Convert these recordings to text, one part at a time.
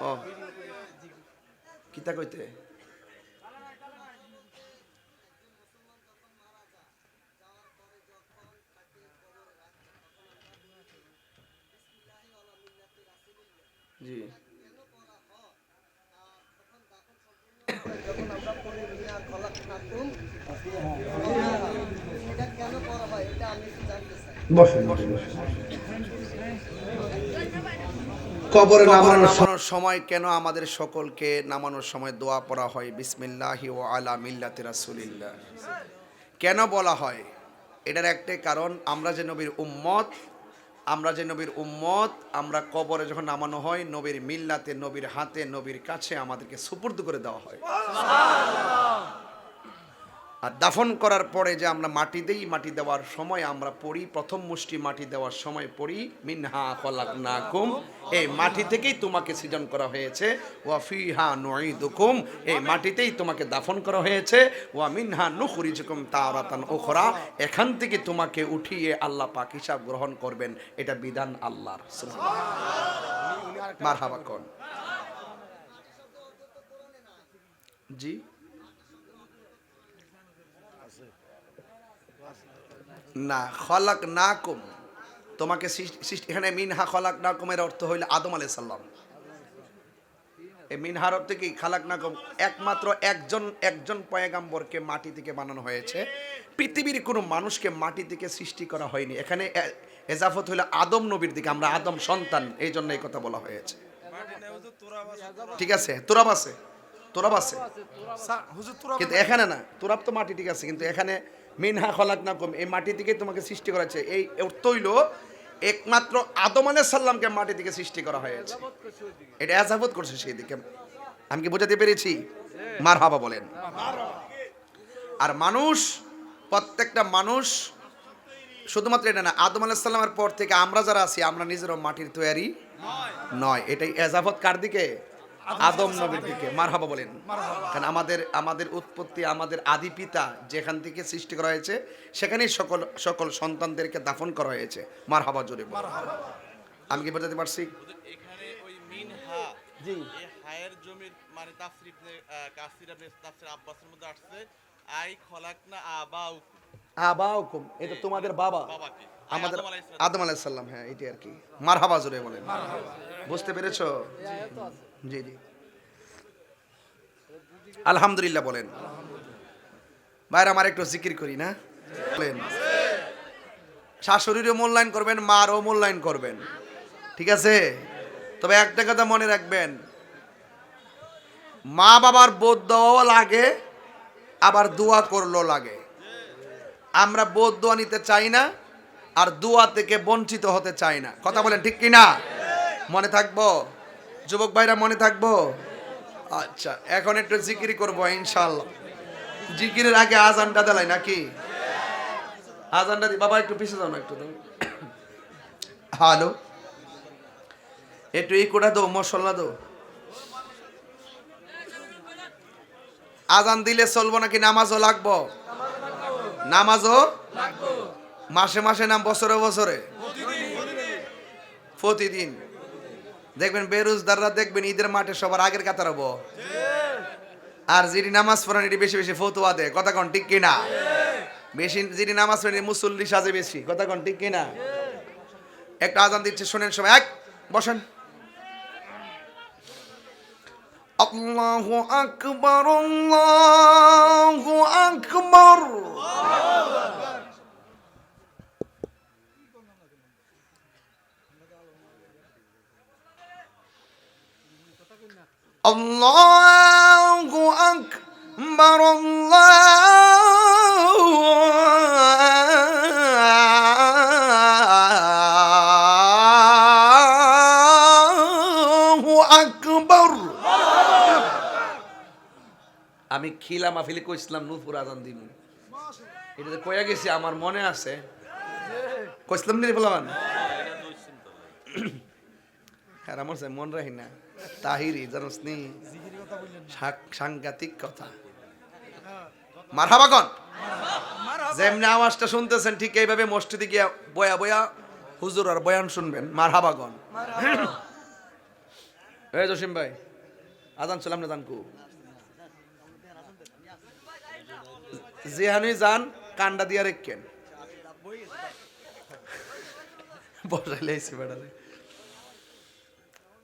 ও কিতা কইতে? জি। যখন আমরা পড়ি মিয়া খলাক থাকুম এটা কেন করা হয় এটা আমি জানতে চাই বসেন বসেন। কবরে নামানোর সময়। কেন আমাদের সকলকে নামানোর সময় দোয়া পড়া হয়? বিসমিল্লাহি ও আলা মিল্লাতে রাসুলিল্লাহ। কেন বলা হয়? এটার একটাই কারণ আমরা যে নবীর উম্মত আমরা যে নবীর উম্মত আমরা কবরে যখন নামানো হয় নবীর মিল্লাতে নবীর হাতে নবীর কাছে আমাদেরকে সুপুর্দ করে দেওয়া হয়। আর দাফন করার পরে যে আমরা মাটি দেই, মাটি দেওয়ার সময় আমরা পড়ি, প্রথম মুষ্টি মাটি দেওয়ার সময় পড়ি, মিনহা খলাক নাকুম এই মাটি থেকেই তোমাকে সৃজন করা হয়েছে। ওয়া ফিহা নুঈদুকুম। এই মাটিতেই তোমাকে দাফন করা হয়েছে। ওয়া মিনহা নুখরিজুকুম তারাতান ওখরা এখান থেকে তোমাকে উঠিয়ে আল্লাহ পাক হিসাব গ্রহণ করবেন। এটা বিধান আল্লাহর। মারহাবা কোন। জি? না খলাক না কুম তোমাকে এখানে মিনহা খলাক না কুমের অর্থ হইল আদম আলাইহিস সাল্লাম এই মিনহার অর্থ কি? খালাক না কুম একমাত্র একজন একজন পয়গাম্বরকে মাটি থেকে বানানো হয়েছে। পৃথিবীর কোনো মানুষকে মাটি থেকে সৃষ্টি করা হয়নি। এখানে এজাফত হইল আদম নবীর দিকে। আমরা আদম সন্তান এই জন্য এই কথা বলা হয়েছে। ঠিক আছে? তোরাব আছে? তোরাব আছে? কিন্তু এখানে না তোরাব তো মাটি ঠিক আছে কিন্তু এখানে মিনহা খলাক না কম এই মাটি থেকে তোমাকে সৃষ্টি করা হয়েছে এই অর্থ হইল একমাত্র আদম আলাইহিস সাল্লামকে মাটি থেকে সৃষ্টি করা হয়েছে। এটা এজাবত করছে সেই দিকে। আমি কি বোঝাতে পেরেছি? মার হাবা বলেন। আর মানুষ, প্রত্যেকটা মানুষ, শুধুমাত্র এটা না, আদম আলাইহিস সাল্লামের পর থেকে আমরা যারা আছি, আমরা নিজেরাও মাটির তৈরি নয়। এটাই এজাবত কার দিকে? আদম নবীর দিকে মারহাবা বলেন। কারণ আমাদের আমাদের উৎপত্তি আমাদের আদি পিতা যেখান থেকে সৃষ্টি করা হয়েছে সেখানেই সকল সকল সন্তানদেরকে দাফন করা হয়েছে মারহাবা জোরে আমি কি বোঝাতে পারছি? এখানে ওই মিন হা জি। হায়ের জমির মানে তাফসির কাসির ইবনে তাফসির আব্বাসের মধ্যে আসছে আই খলাকনা আবাউ আবাউকুম এটা তোমাদের বাবা। আমাদের আদম আলাইহিস সালাম। আদম আলাইহিস সালাম হ্যাঁ এটি আর কি। মারহাবা জোরে বলেন। বুঝতে পেরেছ? জি জি। আলহামদুলিল্লাহ বলেন। ভাইরা, আমার একটু জিকির করি না? বলেন। শাশুড়িরও মূল্যায়ন করবেন, মারও মূল্যায়ন করবেন। ঠিক আছে? তবে একটা কথা মনে রাখবেন। মা বাবার বোধ দেওয়াও লাগে, আবার দোয়া করল লাগে। আমরা বোধ দোয়া নিতে চাই না, আর দোয়া থেকে বঞ্চিত হতে চাই না। কথা বলেন ঠিক কি না মনে থাকব? যুবক ভাইরা, মনে থাকব? আচ্ছা এখন একটু জিকিরি করব ইনশাল্লাহ জিকিরের আগে আজানটা দেলাই নাকি? আজানটা দি বাবা, একটু পিছিয়ে যাও না একটু হ্যালো? একটু এই কোটা দো মশলা দো আজান দিলে চলবো নাকি? নামাজও লাগবো? নামাজও? মাসে মাসে নাম বছরে বছরে? প্রতিদিন। দেখবেন বেরোজদাররা দেখবেন ঈদের মাঠে সবার আগের কাতার হব আর যিনি নামাজ পড়েন, এটি বেশি বেশি ফতুয়া দেয়। কথা কন ঠিক কিনা? বেশি যিনি নামাজ পড়েন মুসল্লি সাজে বেশি। কথা কন ঠিক কিনা? একটা আজান দিচ্ছে, শোনেন সবাই। এক, বসেন। আল্লাহু আকবার আল্লাহু আকবার। আল্লাহু আকবার আল্লাহু আকবার আমি খিলা মাহফিলে কইছিলাম নূপুর আজান দিন এটা তো কয়া গেছি, আমার মনে আছে। কইছিলাম নি বললাম হ্যাঁ আমার সে মন রাহি না তাহিরি জানোস নি সাংঘাতিক কথা। মারহাবাগন যেমনি আওয়াজটা শুনতেছেন ঠিক এইভাবে মসজিদে গিয়া বয়া বয়া হুজুর আর বয়ান শুনবেন। মারহাবাগন এই জসিম ভাই আজান চলাম না জানকু? যেহানি যান কান্ডা দিয়া রেখেন। বসাইলে আইসি বেড়ালে।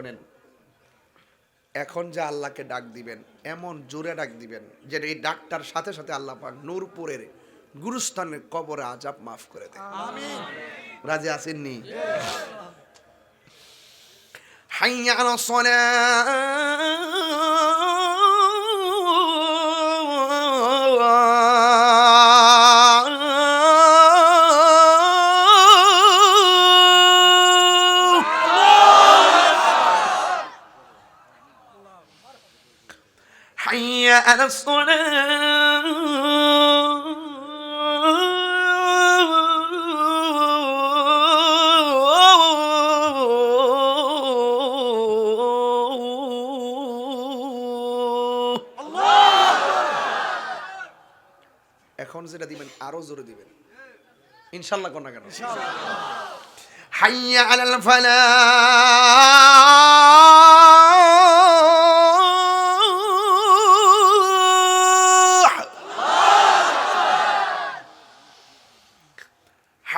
শোনেন এখন যে আল্লাহকে ডাক দিবেন এমন জোরে ডাক দিবেন যে এই ডাকটার সাথে সাথে আল্লাহ পাক নূরপুরের গুরুস্থানের কবরে আজাব মাফ করে দেয় রাজি আসেননি হাইয়া حي على الصلاة এখন যেটা দিবেন আরো জোরে দিবেন ইনশাল্লাহ কোন না কেন حي على الفلاح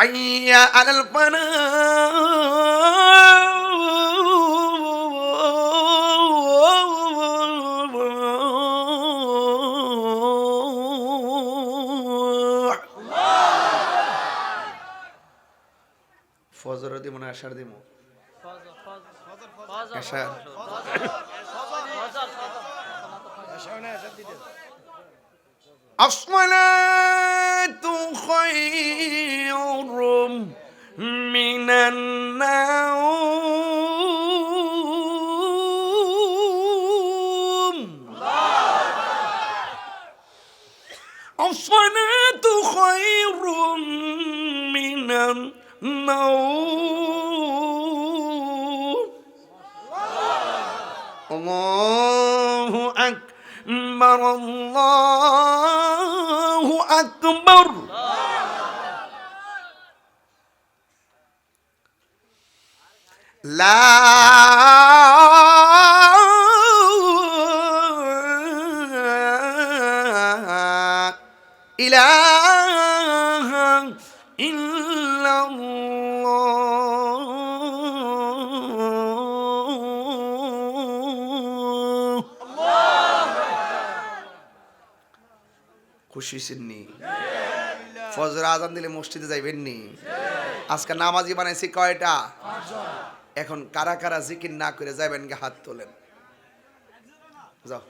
حي على الفلاح ফজর দিব না আশার দিব আশার الصلاة خير من النوم الصلاة خير من النوم الله أكبر الله أكبر খুশি হয়েছেননি ফজর আজান দিলে মসজিদে যাইবেন নি? আজকে নামাজি বানাইছি কয়টা? এখন কারা কারা জিকির না করে যাবেন হাত তোলেন। যাও।